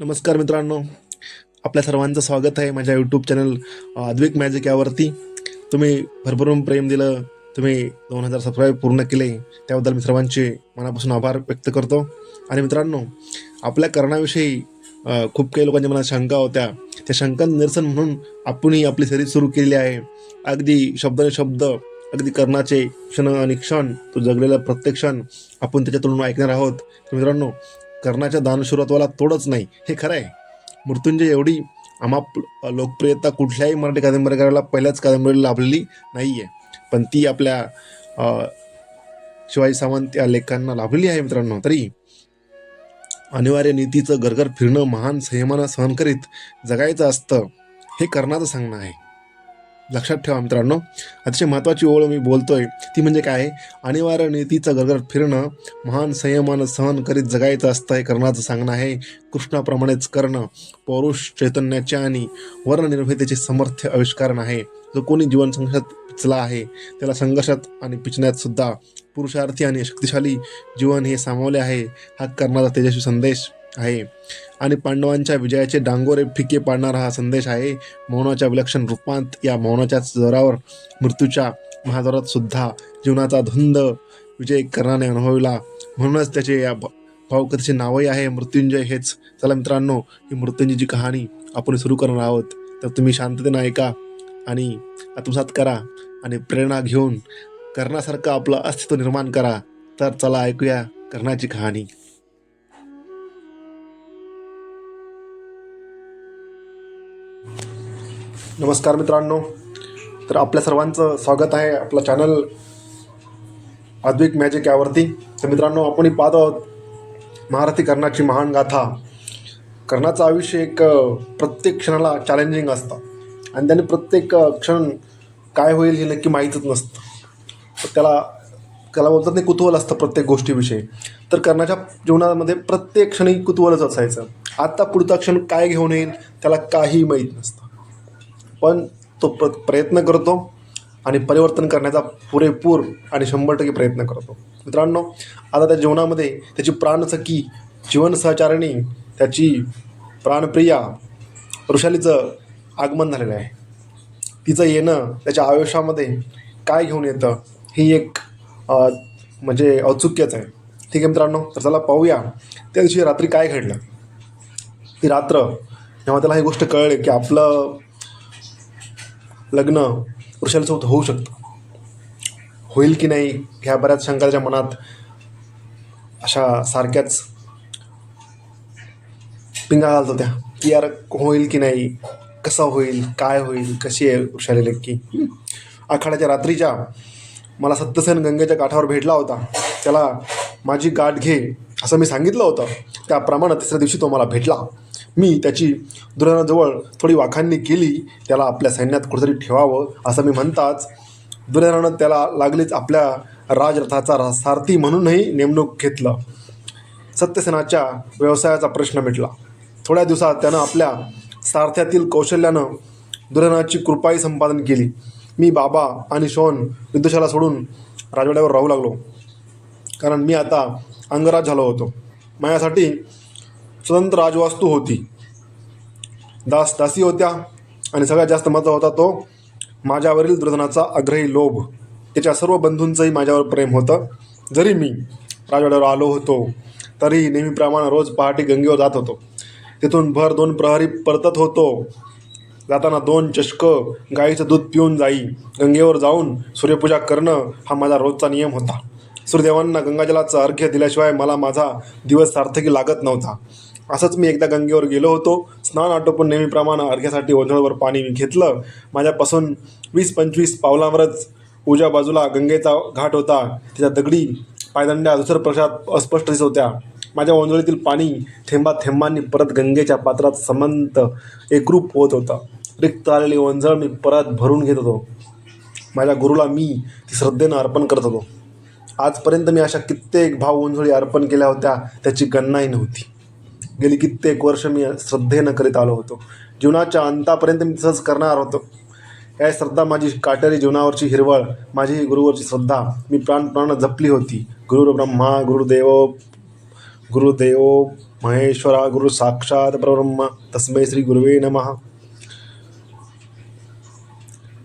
नमस्कार मित्रांनो. आपल्या सर्वांचं स्वागत आहे माझ्या यूट्यूब चॅनल अद्विक मॅजिक यावरती. तुम्ही भरभरून प्रेम दिलं तुम्ही दोन हजार सबस्क्राईब पूर्ण केले त्याबद्दल मी सर्वांचे मनापासून आभार व्यक्त करतो. आणि मित्रांनो आपल्या करण्याविषयी खूप काही लोकांच्या मनात शंका होत्या. त्या शंकांचं निरसन म्हणून आपणही आपली सिरीज सुरू केलेली आहे. अगदी शब्दाने शब्द अगदी कर्णाचे क्षण आणि क्षण तो जगलेला प्रत्येक क्षण आपण त्याच्यातून ऐकणार आहोत. मित्रांनो कर्णाच्या दानशुरत्वाला तोडच नाही. हे खरं आहे. मृत्युंजय एवढी आमाप लोकप्रियता कुठल्याही मराठी कादंबरीकाराला पहिल्याच कादंबरीला लाभलेली नाही आहे पण ती आपल्या शिवाजी सावंत या लेखांना लाभलेली आहे मित्रांनो. तरी अनिवार्य नीतीचं गरगर फिरणं महान संयमानं सहन करीत जगायचं असतं हे कर्णाचं सांगणं आहे. लक्षात ठेवा मित्रांनो. अतिशय महत्त्वाची ओळ मी बोलतोय. ती म्हणजे काय? आहे अनिवार्य नीतीचं गरगर फिरणं महान संयमानं सहन करीत जगायचं असतं हे कर्णाचं सांगणं आहे. कृष्णाप्रमाणेच करणं पौरुष चैतन्याचे आणि वर्णनिर्भयतेचे समर्थ आविष्कारण आहे. जो कोणी जीवन संघर्षात पिचला आहे त्याला संघर्षात आणि पिचण्यात सुद्धा पुरुषार्थी आणि शक्तिशाली जीवन हे सामावले आहे. हा कर्णाचा तेजस्वी संदेश. आहे. आणि पांडवांच्या विजयाचे डांगोरे फिके पाडणारा हा संदेश आहे. मौनाच्या विलक्षण रूपांत या मौनाच्याच जोरावर मृत्यूच्या महादोरात सुद्धा जीवनाचा धुंद विजय कर्णाने अनुभवला. म्हणूनच त्याचे या भावकथेचे नावही आहे मृत्युंजय हेच. चला मित्रांनो ही मृत्युंजयची कहाणी आपण सुरू करणार आहोत. तर तुम्ही शांततेनं ऐका आणि आत्मसात करा आणि प्रेरणा घेऊन कर्णासारखं आपलं अस्तित्व निर्माण करा. तर चला ऐकूया कर्णाची कहाणी. नमस्कार मित्रांनो. तर आपल्या सर्वांचं स्वागत आहे आपला चॅनल अद्विक मॅजिक यावरती. तर मित्रांनो आपण पाहत आहोत महारथी कर्णाची महान गाथा. कर्णाचं आयुष्य एक प्रत्येक क्षणाला चॅलेंजिंग असतं. आणि त्याने प्रत्येक क्षण काय होईल हे नक्की माहीतच नसतं. तर त्याला त्याला बोलतात नाही कुतूहल असतं प्रत्येक गोष्टीविषयी. तर कर्णाच्या जीवनामध्ये प्रत्येक क्षणी कुतूहलच असायचं. आत्ता पुढचा क्षण काय घेऊन येईल त्याला काही माहीत नसतं. पण तो प्र प्रयत्न करतो आणि परिवर्तन करण्याचा पुरेपूर आणि शंभर टक्के प्रयत्न करतो. मित्रांनो आता त्या जीवनामध्ये त्याची प्राणसखी जीवन सहचारिणी त्याची प्राणप्रिया वृषालीचं आगमन झालेलं आहे. तिचं येणं त्याच्या आयुष्यामध्ये काय घेऊन येतं ही एक म्हणजे औत्सुक्यच आहे. ठीक आहे मित्रांनो तर चला पाहूया त्या दिवशी रात्री काय घडलं. ती रात्र जेव्हा त्याला ही गोष्ट कळली की आपलं लग्न वृषालीसोबत होऊ शकतं. होईल की नाही ह्या बऱ्याच शंका मनात अशा सारख्याच पिंगा घालत होत्या. की यार होईल की नाही कसं होईल काय होईल कशी आहे वृषाली नक्की आखाड्याच्या रात्रीच्या मला सत्यसेन गंगेच्या काठावर भेटला होता. त्याला माझी गाठ घे असं मी सांगितलं होतं. त्याप्रमाणे तिसऱ्या दिवशी तो मला भेटला. मी त्याची दुर्योधनाजवळ थोडी वाखाणणी केली त्याला आपल्या सैन्यात कुठेतरी ठेवावं असं मी म्हणताच दुर्योधनानं त्याला लागलीच आपल्या राजरथाचा रा- सारथी म्हणूनही नेमणूक घेतलं. सत्यसेनाच्या व्यवसायाचा प्रश्न मिटला. थोड्या दिवसात त्यानं आपल्या सारथ्यातील कौशल्यानं दुर्योधनाची कृपाई संपादन केली. मी बाबा आणि शोन युद्धशाला सोडून राजवाड्यावर राहू लागलो. कारण मी आता अंगराज झालो होतो. माझ्यासाठी स्वतंत्र राजवास्तू होती. दास दासी होत्या आणि सगळ्यात जास्त मजा होता तो माझ्यावरील दुर्धनाचा आग्रही लोभ. त्याच्या सर्व बंधूंचंही माझ्यावर प्रेम होतं. जरी मी राजवाड्यावर आलो होतो तरी नेहमीप्रमाणे रोज पहाटे गंगेवर जात होतो. तिथून भर दोन प्रहरी परतत होतो. जाताना दोन चषक गाईचं दूध पिऊन जाई गंगेवर जाऊन सूर्यपूजा करणं हा माझा रोजचा नियम होता. सूर्यदेवांना गंगाजलाचं अर्घ्य दिल्याशिवाय मला माझा दिवस सार्थकी लागत नव्हता. असंच मी एकदा गंगेवर गेलो होतो. स्नान आटोपून नेहमीप्रमाणे अर्घ्यासाठी ओंझळवर पाणी मी घेतलं. माझ्यापासून वीस पंचवीस पावलांवरच उजव्या बाजूला गंगेचा घाट होता. त्याच्या दगडी पायदंड्या दुसर प्रशात अस्पष्ट दिसत होत्या. माझ्या ओंजळीतील पाणी थेंबा थेंबांनी परत गंगेच्या पात्रात समंत एकरूप होत होतं. रिक्त आलेली ओंजळ मी परत भरून घेत होतो. माझ्या गुरुला मी ती श्रद्धेनं अर्पण करत होतो. आजपर्यंत मी अशा कित्येक भाव ओंजळी अर्पण केल्या होत्या त्याची गणनाही नव्हती. गेली कित्येक वर्ष मी श्रद्धेनं करीत आलो होतो. जीवनाच्या अंतापर्यंत मी तसंच करणार होतो. या श्रद्धा माझी काटेरी जीवनावरची हिरवळ माझी गुरुवरची श्रद्धा मी प्राणप्राण जपली होती. गुरु ब्रह्मा गुरुदेव गुरुदेव महेश्वरा गुरु साक्षात परब्रह्म तस्मै श्री गुरुवे नमः.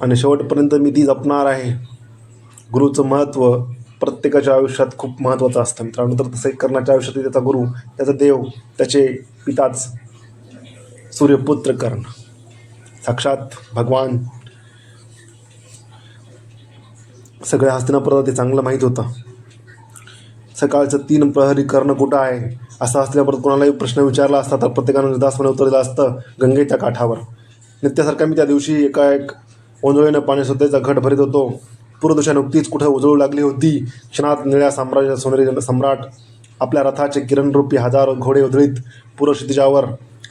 आणि शेवटपर्यंत मी ती जपणार आहे. गुरुचं महत्त्व प्रत्येकाच्या आयुष्यात खूप महत्त्वाचं असतं. मित्रांनो तर तसं कर्णाच्या आयुष्यात त्याचा गुरु त्याचा देव त्याचे पिताच सूर्यपुत्र कर्ण. साक्षात भगवान सगळ्या हस्तिनापुराला ते चांगलं माहीत होतं. सकाळचं तीन प्रहरी कर्ण कुठं आहे? असं हस्तिनापुरात कोणालाही प्रश्न विचारला असता तर प्रत्येकानं निर्दासपणे उत्तर दिलं असतं गंगेच्या काठावर. नित्यासारखा मी त्या दिवशी एका एक ओंजळीनं पाणी सुद्धाचा घट भरीत होतो. पूर्वदिशा नुकतीच कुठं उजळू लागली होती? क्षणात निळ्या साम्राज्य सोनेरी सम्राट आपल्या रथाचे किरणरूपी हजारो घोडे उधळीत पूर्वक्षितिजावर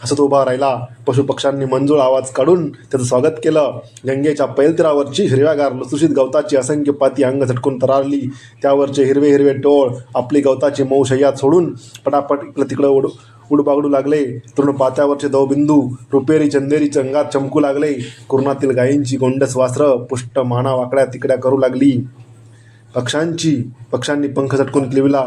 हसत उभा राहिला. पशुपक्ष्यांनी मंजूळ आवाज काढून त्याचं स्वागत केलं. गंगेच्या पैलतीरावरची हिरव्यागार लुसुशीत गवताची असंख्य पाती अंग झटकून तरारली. त्यावरचे हिरवे हिरवे टोळ आपली गवताची मऊशय्यात सोडून पटापट इकडं तिकडं उड उडबागडू लागले. तरुण पात्यावरचे दवबिंदू रुपेरी चंदेरी चंगात चमकू लागले. कुरणातील गायींची गोंडस वासरं पुष्ट माना वाकड्या तिकड्या करू लागली. पक्ष्यांची पक्ष्यांनी पंख झटकून लिविला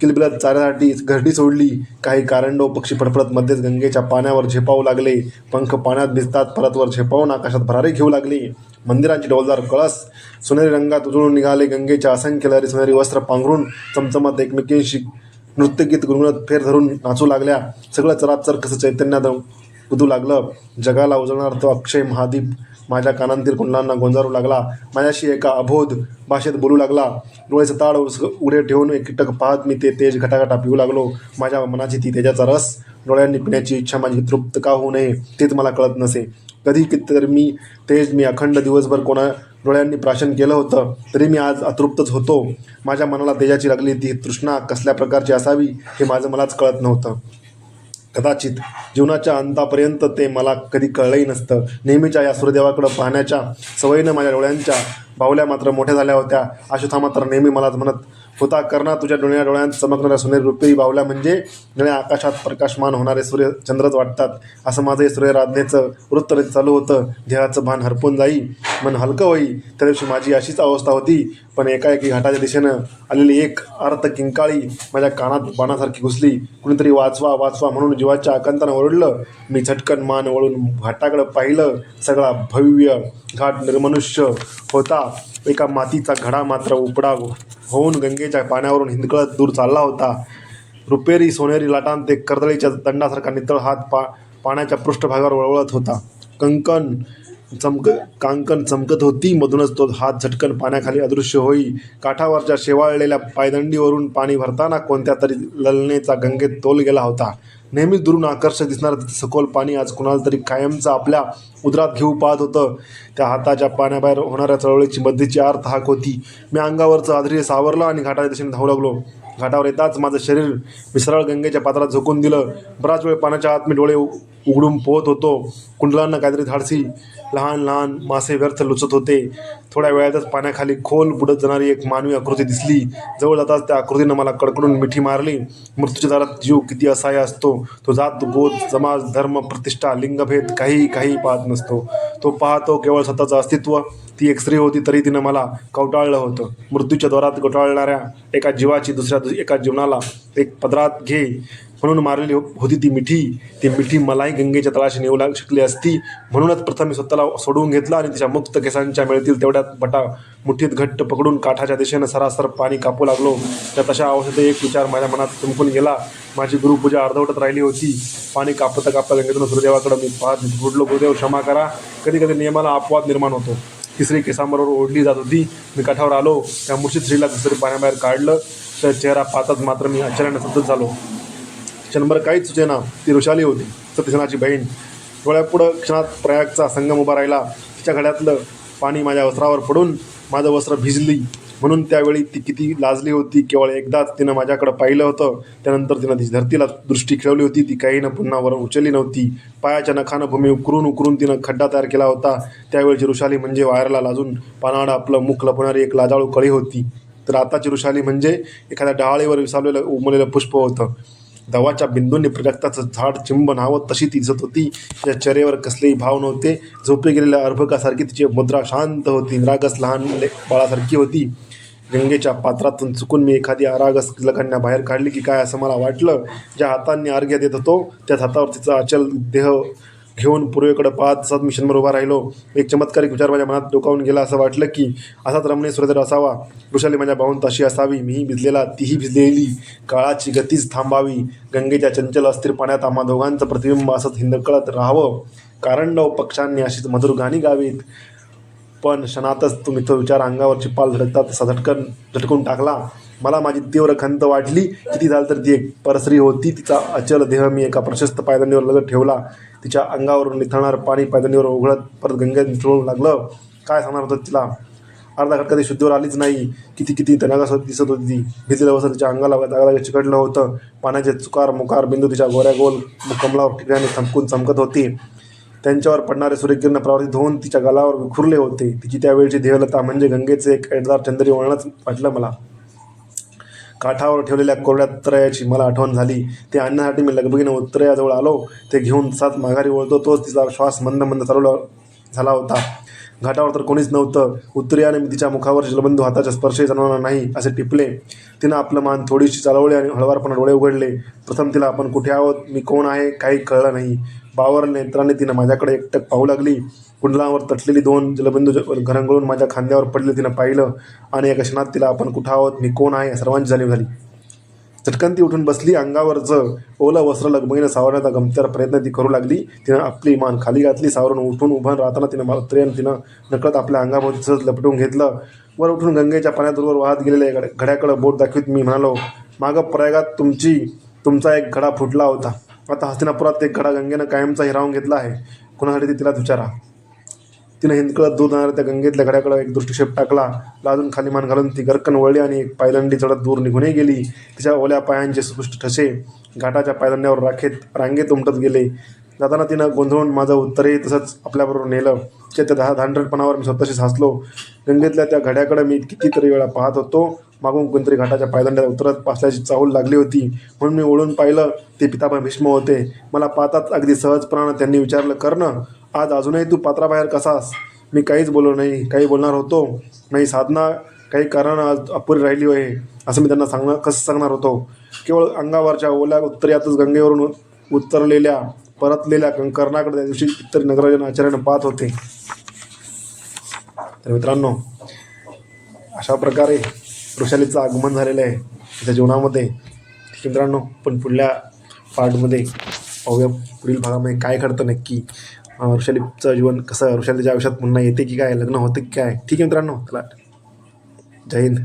किलबिलत चाऱ्यासाठी घरडी सोडली. काही कारंडो पक्षी फडफडत मध्येच गंगेच्या पाण्यावर झेपावू लागले. पंख पाण्यात भिजतात परतवर झेपावून आकाशात भरारी घेऊ लागले. मंदिरांची डोलदार कळस सोनेरी रंगात उजळून निघाले. गंगेच्या असंख्य लहरी सोनेरी वस्त्र पांघरून चमचमत एकमेकींशी नृत्यगीत गुणगुणत फेर धरून नाचू लागल्या. सगळं चराचर कसं चैतन्यात गुदू लागलं जगाला उजळणार तो अक्षय महादीप. माझ्या कानांतील कुंडलांना गोंजारू लागला. माझ्याशी एका अबोध भाषेत बोलू लागला. डोळे सताड उस- उघडे ठेवून एक कीटक पाहत मी ते तेज घटाघटा पिऊ लागलो. माझ्या मनाची ती तेजाचा रस. डोळ्यांनी पिण्याची इच्छा माझी तृप्त का होऊ नये तेच मला कळत नसे. कधी कितीतरी मी तेज मी अखंड दिवसभर कोणा डोळ्यांनी प्राशन केलं होतं तरी मी आज अतृप्तच होतो. माझ्या मनाला तेजाची लागली ती तृष्णा कसल्या प्रकारची असावी हे माझं मलाच कळत नव्हतं. कदाचित जीवनाच्या अंतापर्यंत ते मला कधी कळलंही नसतं. नेहमीच्या या सूर्यदेवाकडं पाहण्याच्या सवयीनं माझ्या डोळ्यांच्या बावल्या मात्र मोठ्या झाल्या होत्या. आशुथा मात्र नेहमी मलाच म्हणत होता. करणा तुझ्या डोळ्या डोळ्यात चमकणाऱ्या सोनेरी रुपेरी बावल्या म्हणजे निळ्या आकाशात प्रकाशमान होणारे सूर्य चंद्रच वाटतात. असं माझं हे सूर्यराधनेचं वृत्त चालू होतं. देहाचं भान हरपून जाई मन हलकं होई. त्या दिवशी माझी अशीच अवस्था होती. पण एकाएकी घाटाच्या दिशेनं आलेली एक अर्थ किंकाळी माझ्या कानात बाणासारखी घुसली. कुणीतरी वाचवा वाचवा म्हणून जीवाच्या आकांतानं ओरडलं. मी झटकन मान वळून घाटाकडं पाहिलं. सगळा भव्य घाट निर्मनुष्य होता. एका मातीचा घडा मात्र उपडा होऊन गंगे गंगेच्या पाण्यावरून हिंदकळत दूर चालला होता. रुपेरी सोनेरी लाटांत ते कर्दळीच्या दंडासारखा नितळ हात पा पाण्याच्या पृष्ठभागावर वळवळत होता. कंकण चमक कांकण चमकत होती. मधूनच तो हात झटकन पाण्याखाली अदृश्य होई. काठावरच्या शेवाळलेल्या पायदंडीवरून पाणी भरताना कोणत्या तरी ललनेचा गंगेत तोल गेला होता. नेहमीच दुरून आकर्षक दिसणारं तिथे सखोल पाणी आज कुणाला तरी कायमचं आपल्या उदरात घेऊ पाहत होतं. त्या हाताच्या पाण्याबाहेर होणाऱ्या चळवळीची मध्येची आर्त हाक होती. मी अंगावरचं आधरी सावरलं आणि घाटाच्या दिशेने धावू लागलो. घाटावर येताच माझं शरीर विसरळ गंगेच्या पात्रात झोकून दिलं. बराच वेळ पाण्याच्या आत मी डोळे उ- उघडून पोहत होतो. कुंडलांना काहीतरी धाडसी. लहान लहान मासे व्यर्थ लुचत होते. थोड्या वेळातच पाण्याखाली खोल बुडत जाणारी एक मानवी आकृती दिसली. जवळ जाताच त्या आकृतीनं मला कडकडून मिठी मारली. मृत्यूच्या दारात जीव किती असहाय्य असतो. तो जात गोत समाज धर्म प्रतिष्ठा लिंगभेद काही काही पाहत नसतो. तो पाहतो केवळ स्वतःचं अस्तित्व. ती एक स्त्री होती तरी तिनं मला कवटाळलं होतं. मृत्यूच्या द्वारात गोटाळणाऱ्या एका जीवाची दुसऱ्या दुस एका जीवनाला एक पदरात घे म्हणून मारलेली हो-, होती ती मिठी. ती मिठी मलाही गंगेच्या तळाशी नेऊ लाग शकली असती. म्हणूनच प्रथम मी स्वतःला सोडवून घेतलं आणि तिच्या मुक्त केसांच्या मिळतील तेवढ्यात बटा मुठीत घट्ट पकडून काठाच्या दिशेनं सरासर पाणी कापू लागलो. त्या तशा अवस्थेत एक विचार माझ्या मनात चमकून गेला. माझी गुरुपूजा अर्धवटत राहिली होती. पाणी कापता कापता गंगेतून सूर्यदेवाकडे मी पाहत बुडलो. गुरुदेव क्षमा करा. कधी कधी नियमाला अपवाद निर्माण होतो. तिसरी केसांबरोबर ओढली जात होती. मी काठावर आलो. त्या मुर्शी स्त्रीला दुसरी पाण्याबाहेर काढलं. तर चेहरा पाहताच मात्र मी अचानक सतत झालो. क्षणभर काहीच सुचेना. ती रुशाली होती. सत्यक्षणाची बहीण. डोळ्यापुढं क्षणात प्रयागचा संगम उभा राहिला. तिच्या घड्यातलं पाणी माझ्या वस्त्रावर पडून माझं वस्त्र भिजली. म्हणून त्यावेळी ती किती लाजली होती. केवळ एकदाच तिनं माझ्याकडं पाहिलं होतं. त्यानंतर तिनं ती धरतीला दृष्टी खेळवली होती. ती काही न पुन्हा वर उचलली नव्हती. पायाच्या नखानं भूमी उकरून उकरून तिनं खड्डा तयार केला होता. त्यावेळची ऋषाली म्हणजे वायरला लाजून पानाडं आपलं मुख लपणारी एक लाजाळू कळी होती. तर आताची ऋषाली म्हणजे एखाद्या डहाळीवर विसावलेलं उमलेलं पुष्प होतं. दवाच्या बिंदूंनी प्रजक्ताचं झाड चिंब नावत तशी ती दिसत होती. तिच्या चेहऱ्यावर कसलेही भाव नव्हते. झोपे गेलेल्या अर्भकासारखी तिची मुद्रा शांत होती. निरागस लहान बाळासारखी होती. गंगेच्या पात्रातून चुकून मी एखादी आरागस कन्या बाहेर काढली की काय असं मला वाटलं. ज्या हातांनी अर्घ्य देत होतो त्याच हातावर तिचा अचल देह घेऊन पूर्वेकडे पाहत तसाच मी क्षणभर उभा राहिलो. एक चमत्कारिक विचार माझ्या मनात डोकावून गेला असं वाटलं की असाच रमणे सुरेदर असावा. वृषाली माझ्या भाऊन तशी असावी मीही भिजलेला तीही भिजलेली काळाची गतीच थांबावी. गंगेच्या चंचल अस्थिर पाण्यात आम्हा दोघांचं प्रतिबिंब असंच हिंदकळत राहावं. कारणव पक्षांनी अशीच मधुर गाणी गावीत. पण क्षणातच तो मित्र विचार अंगावरची पाल झटकतात तसा झटकन झटकून टाकला. मला माझी तीव्र खंत वाटली. किती झालं तर ती एक परसरी होती. तिचा अचल देह मी एका प्रशस्त पायदानीवर लगत ठेवला. तिच्या अंगावरून निथळणार पाणी पायदानीवर उघडत परत गंगेत मिसळू लागलं. काय सांगणार होतं तिला? अर्धा घटका ती शुद्धीवर आलीच नाही. किती किती तणागास दिसत होती. ती भिजलेलं वसं तिच्या अंगाला दागादागा चिकटलं होतं. पाण्याचे चुकार मुकार बिंदू तिच्या गोऱ्या गोल कमलावर ठिकाणी थमकून चमकत होती. त्यांच्यावर पडणारे सूर्यकिरण प्रवर्तित होऊन तिच्या गालावर विखुरले होते. तिची त्यावेळची देहलता म्हणजे गंगेचे एक एडदार चंद्री वळणच वाटलं मला. काठावर ठेवलेल्या कोरड्या त्रयाची मला आठवण झाली. ते आणण्यासाठी मी लगबगीने उत्तरयाजवळ आलो. ते घेऊन सात माघारी वळतो. तोच तिचा श्वास मंद मंद चालवला झाला होता. घाटावर तर कोणीच नव्हतं. उत्तरेयाने मी तिच्या मुखावर जलबंधू हाताच्या स्पर्शही जाणवणार नाही असे टिपले. तिनं आपलं मान थोडीशी चालवली आणि हळवारपणे डोळे उघडले. प्रथम तिला आपण कुठे आहोत? मी कोण आहे? काही कळलं नाही. बावर नेत्राने तिनं माझ्याकडे एकटक पाहू लागली. कुंडलांवर तटलेली दोन जलबिंदू ज- घरंगळून माझ्या खांद्यावर पडले तिनं पाहिलं आणि एका क्षणात तिला आपण कुठं आहोत मी कोण आहे सर्वांची जाणीव झाली. चटकन ती उठून बसली अंगावरचं ओलं वस्त्र लगबगीनं सावरण्याचा गमत्यार प्रयत्न ती करू लागली. तिनं आपली मान खाली घातली सावरून उठून उभं राहताना तिनं त्रेन तिनं नकळत आपल्या अंगाभोवती सहज लपटून घेतलं. वर उठून गंगेच्या पाण्यात वाहत गेलेल्या घड्याकडं बोट दाखवीत मी म्हणालो मागं प्रयागात तुमची तुमचा एक घडा फुटला होता. आता हस्तिनापुरात एक घडा गंगेनं कायमचा हिरावून घेतला आहे. कुणासाठी ते तिलाच विचारा. तिनं हिंदकळत दूर जाणाऱ्या त्या गंगेतल्या घड्याकडं एक दृष्टिक्षेप टाकला. लाजून खाली मान घालून ती गरकन वळली आणि एक पायदंडी चढत दूर निघूनही गेली. तिच्या ओल्या पायांचे सुपुष्ट ठसे घाटाच्या पायदंड्यावर राखेत रांगेत उमटत गेले. जाताना तिनं गोंधळून माझं उत्तरही तसंच आपल्याबरोबर नेलं. तिच्या त्या दहा धांडरपणावर मी स्वतःशीच हसलो गंगेतल्या त्या घड्याकडे मी कितीतरी वेळा पाहत होतो. मागून कोणतरी घाटाच्या पायदंड्यात उतरत पासल्याची चाहूल लागली होती. म्हणून मी ओळून पाहिलं ते पिताबा भीष्म होते. मला पाहताच अगदी सहजपणानं त्यांनी विचारलं करणं आज अजूनही तू पात्राबाहेर कसास मी काहीच बोललो नाही काही बोलणार होतो. नाही साधना काही कारण आज अपुरी राहिली आहे असं मी त्यांना सांगणार कसं सांगणार होतो? केवळ अंगावरच्या ओल्या उत्तरातच गंगेवरून उत्तरलेल्या उतरलेल्या परतलेल्या कं- कर्णाकडे त्या दिवशी इतर नगराजन आचार्यानं पाहत होते. तर मित्रांनो अशा प्रकारे वृषालीचं आगमन झालेलं आहे त्याच्या जीवनामध्ये. ठीक मित्रांनो पण पुढल्या पार्टमध्ये पाहूया पुढील भागामध्ये काय घडतं नक्की. ऋषालीचं वृषालीचं जीवन कसं वृषालीच्या आयुष्यात पुन्हा येते की काय? लग्न होतं की काय? ठीक आहे मित्रांनो चला. जय हिंद.